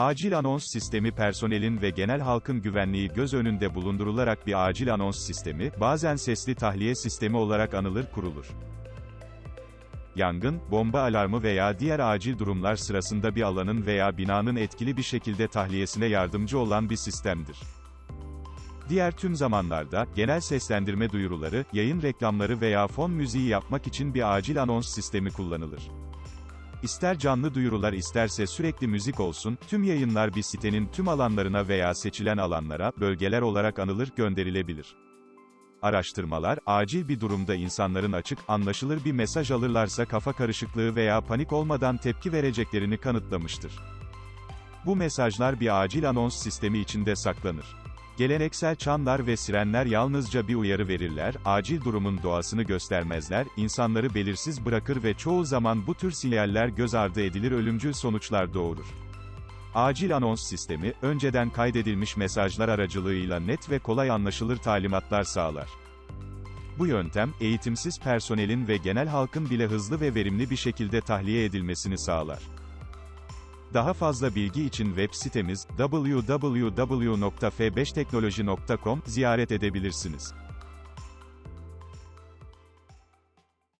Acil anons sistemi personelin ve genel halkın güvenliği göz önünde bulundurularak bir acil anons sistemi, bazen sesli tahliye sistemi olarak anılır kurulur. Yangın, bomba alarmı veya diğer acil durumlar sırasında bir alanın veya binanın etkili bir şekilde tahliyesine yardımcı olan bir sistemdir. Diğer tüm zamanlarda, genel seslendirme duyuruları, yayın reklamları veya fon müziği yapmak için bir acil anons sistemi kullanılır. İster canlı duyurular isterse sürekli müzik olsun, tüm yayınlar bir sitenin tüm alanlarına veya seçilen alanlara, bölgeler olarak anılır, gönderilebilir. Araştırmalar, acil bir durumda insanların açık, anlaşılır bir mesaj alırlarsa kafa karışıklığı veya panik olmadan tepki vereceklerini kanıtlamıştır. Bu mesajlar bir acil anons sistemi içinde saklanır. Geleneksel çanlar ve sirenler yalnızca bir uyarı verirler, acil durumun doğasını göstermezler, insanları belirsiz bırakır ve çoğu zaman bu tür sinyaller göz ardı edilir ölümcül sonuçlar doğurur. Acil anons sistemi, önceden kaydedilmiş mesajlar aracılığıyla net ve kolay anlaşılır talimatlar sağlar. Bu yöntem, eğitimsiz personelin ve genel halkın bile hızlı ve verimli bir şekilde tahliye edilmesini sağlar. Daha fazla bilgi için web sitemiz www.f5teknoloji.com ziyaret edebilirsiniz.